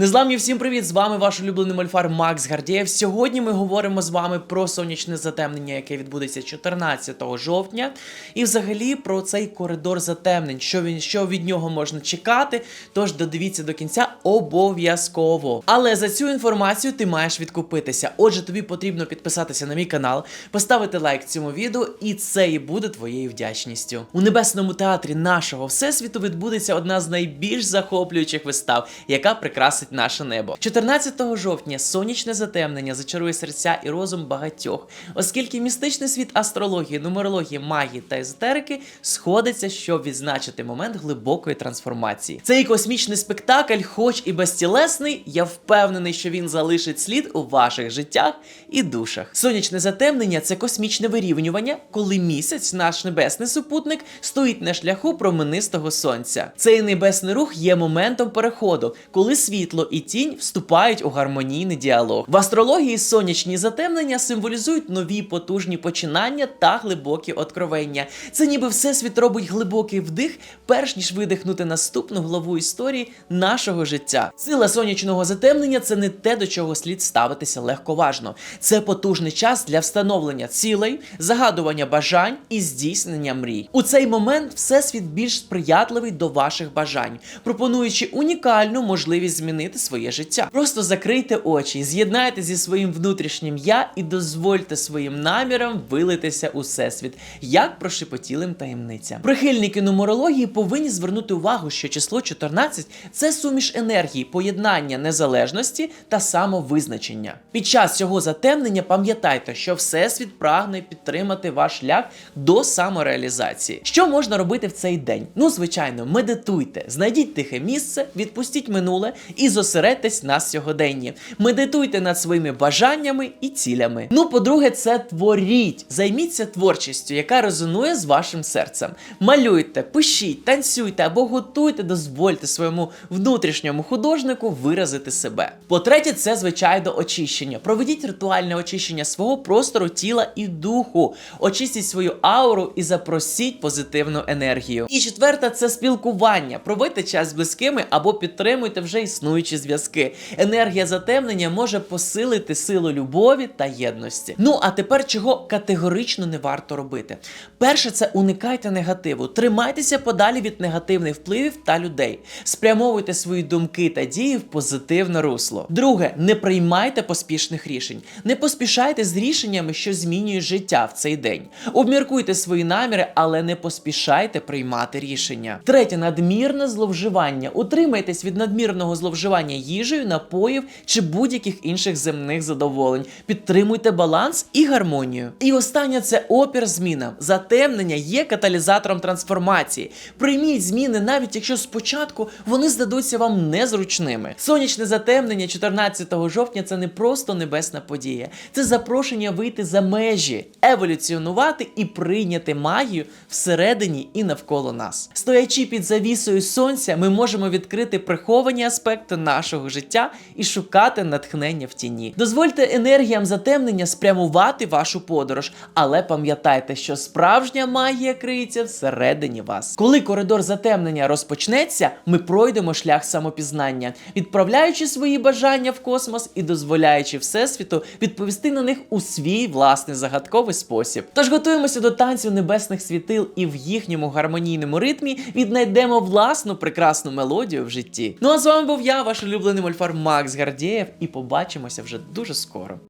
Незламні всім привіт! З вами ваш улюблений мольфар Макс Гардієв. Сьогодні ми говоримо з вами про сонячне затемнення, яке відбудеться 14 жовтня, і взагалі про цей коридор затемнень, що він що від нього можна чекати. Тож додивіться до кінця обов'язково. Але за цю інформацію ти маєш відкупитися. Отже, тобі потрібно підписатися на мій канал, поставити лайк цьому відео, і це і буде твоєю вдячністю. У небесному театрі нашого всесвіту відбудеться одна з найбільш захоплюючих вистав, яка прикрасить наше небо. 14 жовтня сонячне затемнення зачарує серця і розум багатьох, оскільки містичний світ астрології, нумерології, магії та езотерики сходиться, щоб відзначити момент глибокої трансформації. Цей космічний спектакль, хоч і безтілесний, я впевнений, що він залишить слід у ваших життях і душах. Сонячне затемнення це космічне вирівнювання, коли місяць, наш небесний супутник, стоїть на шляху променистого сонця. Цей небесний рух є моментом переходу, коли світло і тінь вступають у гармонійний діалог. В астрології сонячні затемнення символізують нові потужні починання та глибокі откровення. Це ніби всесвіт робить глибокий вдих, перш ніж видихнути наступну главу історії нашого життя. Сила сонячного затемнення це не те, до чого слід ставитися легковажно. Це потужний час для встановлення цілей, загадування бажань і здійснення мрій. У цей момент всесвіт більш сприятливий до ваших бажань, пропонуючи унікальну можливість змінити своє життя. Просто закрийте очі, з'єднайте зі своїм внутрішнім я і дозвольте своїм намірам вилитися у всесвіт, як прошепотілим таємницям. Прихильники нумерології повинні звернути увагу, що число 14 це суміш енергії, поєднання незалежності та самовизначення. Під час цього затемнення пам'ятайте, що всесвіт прагне підтримати ваш шлях до самореалізації. Що можна робити в цей день? Ну, звичайно, медитуйте, знайдіть тихе місце, відпустіть минуле і зосередьтесь на сьогоденні. Медитуйте над своїми бажаннями і цілями. Ну, по-друге, це творіть. Займіться творчістю, яка резонує з вашим серцем. Малюйте, пишіть, танцюйте або готуйте, дозвольте своєму внутрішньому художнику виразити себе. По-третє, це звичайно очищення. Проведіть ритуальне очищення свого простору, тіла і духу. Очистіть свою ауру і запросіть позитивну енергію. І четверта це спілкування. Проводьте час з близькими або підтримуйте вже існуючі зв'язки. Енергія затемнення може посилити силу любові та єдності. Ну а тепер чого категорично не варто робити. Перше, це уникайте негативу. Тримайтеся подалі від негативних впливів та людей. Спрямовуйте свої думки та дії в позитивне русло. Друге, не приймайте поспішних рішень. Не поспішайте з рішеннями, що змінюють життя в цей день. Обміркуйте свої наміри, але не поспішайте приймати рішення. Третє, надмірне зловживання. Утримайтесь від надмірного зловживання їжею, напоїв чи будь-яких інших земних задоволень. Підтримуйте баланс і гармонію. І останнє це опір змінам. Затемнення є каталізатором трансформації. Прийміть зміни, навіть якщо спочатку вони здадуться вам незручними. Сонячне затемнення 14 жовтня це не просто небесна подія, це запрошення вийти за межі, еволюціонувати і прийняти магію всередині і навколо нас. Стоячи під завісою сонця, ми можемо відкрити приховані аспекти нашого життя і шукати натхнення в тіні. Дозвольте енергіям затемнення спрямувати вашу подорож, але пам'ятайте, що справжня магія криється всередині вас. Коли коридор затемнення розпочнеться, ми пройдемо шлях самопізнання, відправляючи свої бажання в космос і дозволяючи всесвіту відповісти на них у свій власний загадковий спосіб. Тож готуємося до танцю небесних світил і в їхньому гармонійному ритмі віднайдемо власну прекрасну мелодію в житті. Ну а з вами був я, ваш улюблений мольфар Макс Гардієв, і побачимося вже дуже скоро.